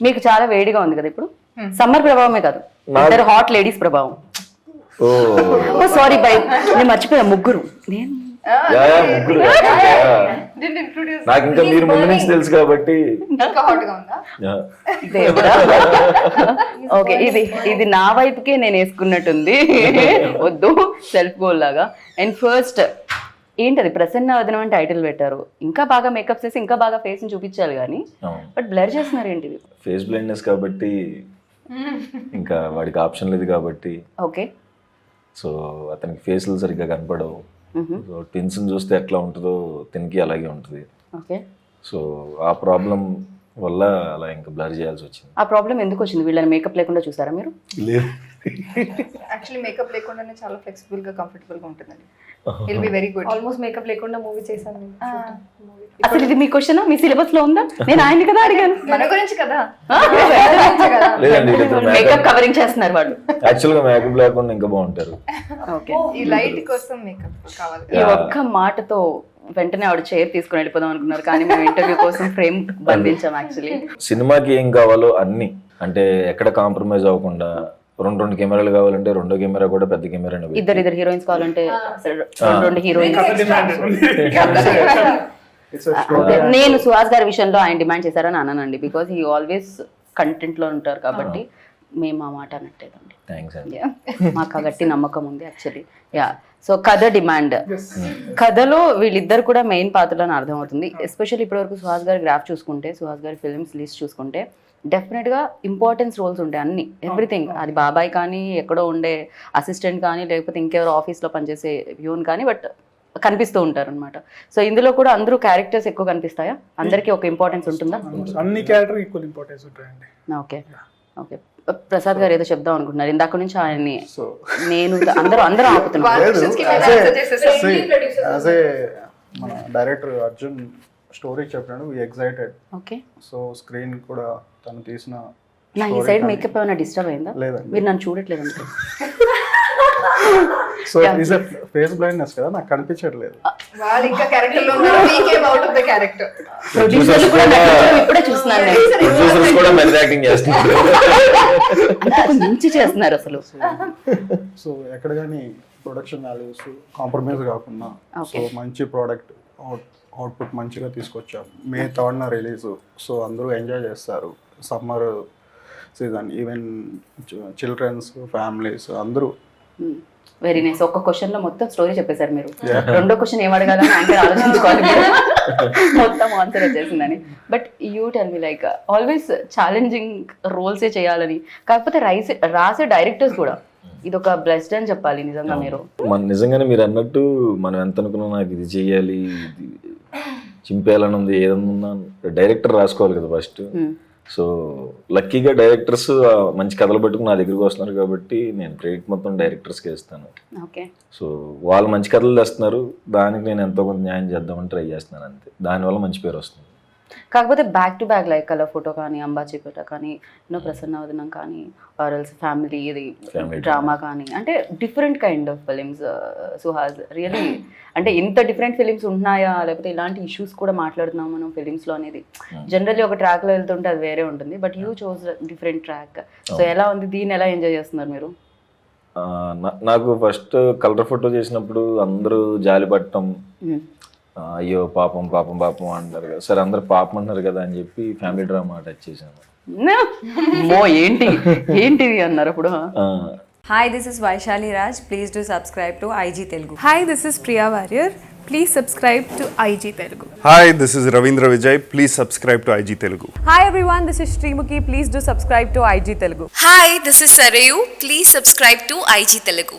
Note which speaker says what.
Speaker 1: మీకు చాలా వేడిగా ఉంది కదా ఇప్పుడు? సమ్మర్ ప్రభావమే కాదు. ఇద్దరు హాట్ లేడీస్ ప్రభావం.
Speaker 2: ఓ.
Speaker 1: ఓ సారీ బై నేను మర్చిపోయా ముగ్గురు. నేను
Speaker 2: యా, యా, ముగ్గురు. నాకు ఇంకా మీరు ముందు నుంచి తెలుసు కాబట్టి.
Speaker 1: ఓకే ఇది ఇది నా వైపుకే నేను వేసుకున్నట్టుంది. వద్దు సెల్ఫ్ గోల్ లాగా. అండ్ ఫస్ట్ ఏంటది? ప్రసన్న వదనం అని టైటిల్ పెట్టారు. ఇంకా బాగా మేకప్ చేసి ఇంకా బాగా ఫేస్ని చూపించాలి కానీ. బట్ బ్లర్ చేస్తున్నారు ఏంటిది
Speaker 2: ఫేస్ బ్లైండ్నెస్ కాబట్టి ఇంకా వాడికి ఆప్షన్ లేదు కాబట్టి
Speaker 1: ఓకే
Speaker 2: సో అతనికి ఫేస్లు సరిగ్గా కనపడవు. సో చూస్తే ఎట్లా ఉంటుందో తినికి అలాగే ఉంటుంది.
Speaker 1: ఓకే
Speaker 2: సో ఆ ప్రాబ్లం వల్ల అలా ఇంకా బ్లర్ చేయాల్సి వచ్చింది.
Speaker 1: ఆ ప్రాబ్లం ఎందుకు వచ్చింది? వీళ్ళని మేకప్ లేకుండా చూసారా మీరు?
Speaker 2: లేదు.
Speaker 3: యాక్చువల్లీ మేకప్ లేకుండానే చాలా ఫ్లెక్సిబుల్గా కంఫర్టబుల్గా ఉంటుందండి will be very good
Speaker 4: almost makeup లేకుండా మూవీ చేశాను. నేను
Speaker 1: అసలు ఇది మీ క్వశ్చన్ మీ సిలబస్లో ఉందా? నేను ఆయన్ని కదా అడిగాను.
Speaker 3: మన గురించి కదా?
Speaker 2: లేదండి
Speaker 1: మేకప్ కవరింగ్ చేస్తున్నారు వాళ్ళు.
Speaker 2: యాక్చువల్గా మేకప్ లేకుండా ఇంకా బాగుంటారు.
Speaker 1: ఓకే.
Speaker 3: ఈ లైట్ కోసం మేకప్ కావాలి.
Speaker 1: ఈ ఒక్క మాటతో వెంటనే ఆవిడ చైర్ తీసుకుని వెళ్ళిపోదాం అనుకున్నారు. కానీ మేము ఇంటర్వ్యూ కోసం ఫ్రేమ్ బంధించాం యాక్చువల్లీ
Speaker 2: సినిమాకి ఏం కావాలో అన్ని. అంటే ఎక్కడ కాంప్రమైజ్ అవ్వకుండా రెండు రెండు కెమెరాలు కావాలంటే రెండో కెమెరా కూడా పెద్ద కెమెరా
Speaker 1: ఇద్దరు ఇద్దరు హీరోయిన్స్ కావాలంటే రెండు రెండు హీరోయిన్స్ నేను సుహాస్ గారి విషయంలో ఆయన డిమాండ్ చేశారని అన్నానండి. బికాస్ హీ ఆల్వేస్ కంటెంట్లో ఉంటారు కాబట్టి మేము ఆ మాట Yeah. మాకు ఆ గట్టి నమ్మకం ఉంది యాక్చువల్లీ యా సో కథ డిమాండ్. కథలో వీళ్ళిద్దరు కూడా మెయిన్ పాత్రలని అర్థమవుతుంది. ఎస్పెషల్లీ ఇప్పటివరకు సుహాస్ గారి గ్రాఫ్ చూసుకుంటే సుహాస్ గారి ఫిల్మ్స్ లిస్ట్ చూసుకుంటే డెఫినెట్గా ఇంపార్టెన్స్ రోల్స్ ఉంటాయి అన్ని. ఎవ్రీథింగ్ అది బాబాయ్ కానీ ఎక్కడో ఉండే అసిస్టెంట్ కానీ లేకపోతే ఇంకెవరో ఆఫీస్లో పనిచేసే ప్యూన్ కానీ బట్ కనిపిస్తూ ఉంటారు అనమాట సో ఇందులో కూడా అందరూ క్యారెక్టర్స్ ఎక్కువ కనిపిస్తాయా? అందరికీ ఒక ఇంపార్టెన్స్ ఉంటుందా?
Speaker 5: అన్ని క్యారెక్టర్ ఈక్వల్ ఇంపార్టెన్స్ ఉంటాయండి.
Speaker 1: ఓకే ఓకే ప్రసాద్ గారు ఏదో చెప్దాం అనుకుంటున్నారు. ఇందాక నుంచి ఆయన్ని
Speaker 5: సో
Speaker 1: నేను అందరూ అందరూ ఆపుతున్నారు.
Speaker 5: మన డైరెక్టర్ అర్జున్ స్టోరీ చెప్పినాడు. We excited
Speaker 1: okay.
Speaker 5: So screen కూడా తను తీసిన
Speaker 1: నా ఈ సైడ్ మేకప్ ఏమైనా డిస్టర్బ్ అయిందా?
Speaker 5: లేదండి.
Speaker 1: మీరు నన్ను చూడట్లేదు అనుకో
Speaker 5: సో ఈజ్ ఫేస్ బ్లైండ్నెస్ కదా? నాకు కనిపించట్లేదు.
Speaker 3: వాళ్ళు ఇంకా క్యారెక్టర్లో we came out of the character
Speaker 1: ప్రొడ్యూసర్లు కూడా ఇప్పుడే చూస్తున్నాను నేను.
Speaker 2: ప్రొడ్యూసర్స్ కూడా మెల్ యాక్టింగ్ చేస్తున్నారు.
Speaker 1: మించి చేస్తున్నారు అసలు.
Speaker 5: సో ఎక్కడ కానీ ప్రొడక్షన్ వాల్యూస్ కాంప్రమైజ్ కాకుండా సో. మంచి ప్రోడక్ట్ అవుట్పుట్ మంచిగా తీసుకొచ్చాం మే థర్డ్న రిలీజ్ సో అందరూ ఎంజాయ్ చేస్తారు. Summer season even children's families అందరూ.
Speaker 1: వెరీ నైస్ ఒక్క క్వశ్చన్లో మొత్తం స్టోరీ చెప్పేశారు మీరు. రెండో క్వశ్చన్ ఏం అడగాలని ఆలోచించుకోవాలి. మొత్తం ఆన్సర్ వచ్చేసిందని. But you tell me like always challenging రోల్సే చేయాలని. కాకపోతే రైసే రాసే డైరెక్టర్స్ కూడా. ఇది ఒక బ్లెస్డ్ అని చెప్పాలి నిజంగా మీరు.
Speaker 2: మన నిజంగానే మీరు అన్నట్టు మనం ఎంత అనుకున్నా నాకు ఇది చెయ్యాలి ఇది చింపేయాలని ఉంది ఏదన్నా డైరెక్టర్ రాసుకోవాలి కదా ఫస్ట్. సో లక్కీగా డైరెక్టర్స్ మంచి కథలు పట్టుకుని నా దగ్గరికి వస్తున్నారు కాబట్టి నేను క్రెడిట్ మొత్తం డైరెక్టర్స్కి ఇస్తాను
Speaker 1: ఓకే.
Speaker 2: సో వాళ్ళు మంచి కథలు తెస్తున్నారు దానికి నేను ఎంతో కొంత న్యాయం చేద్దామని ట్రై చేస్తున్నాను అంతే. దానివల్ల మంచి పేరు వస్తుంది.
Speaker 1: కాకపోతే back to back like colour photo కానీ అంబాజీపేట కానీ ఎన్నో ప్రసన్నవదనం కానీ ఆర్ఎల్స్ ఫ్యామిలీ ఇది డ్రామా కానీ అంటే different kind of films Suhas really అంటే ఇంత డిఫరెంట్ ఫిలిమ్స్ ఉన్నాయా లేకపోతే ఇలాంటి ఇష్యూస్ కూడా మాట్లాడుతున్నాం మనం ఫిలిమ్స్లో అనేది. జనరల్లీ ఒక ట్రాక్లో వెళ్తుంటే అది వేరే ఉంటుంది. But you chose different track so ఎలా ఉంది? దీన్ని ఎలా ఎంజాయ్ చేస్తున్నారు మీరు?
Speaker 2: నాకు ఫస్ట్ కలర్ ఫోటో చేసినప్పుడు అందరూ జాలి పట్టడం
Speaker 1: Mm.
Speaker 2: ఆ, అయ్యో పాపం పాపం పాపం అంటారు కదా. సరే అందరు పాపం అంటారు కదా అని చెప్పి ఫ్యామిలీ డ్రామా టచ్ చేశాను.
Speaker 1: మో ఏంటి? ఏంటిది అన్నారు అప్పుడు?
Speaker 6: Hi, this is Vaishali Raj. Please do subscribe to IG Telugu.
Speaker 4: Hi this is Priya Warrier please subscribe to IG Telugu
Speaker 7: hi this is Ravindra Vijay please subscribe to IG Telugu
Speaker 6: Hi everyone, this is Srimuki. Please do subscribe to IG Telugu.
Speaker 8: Hi this is Sarayu please subscribe to IG Telugu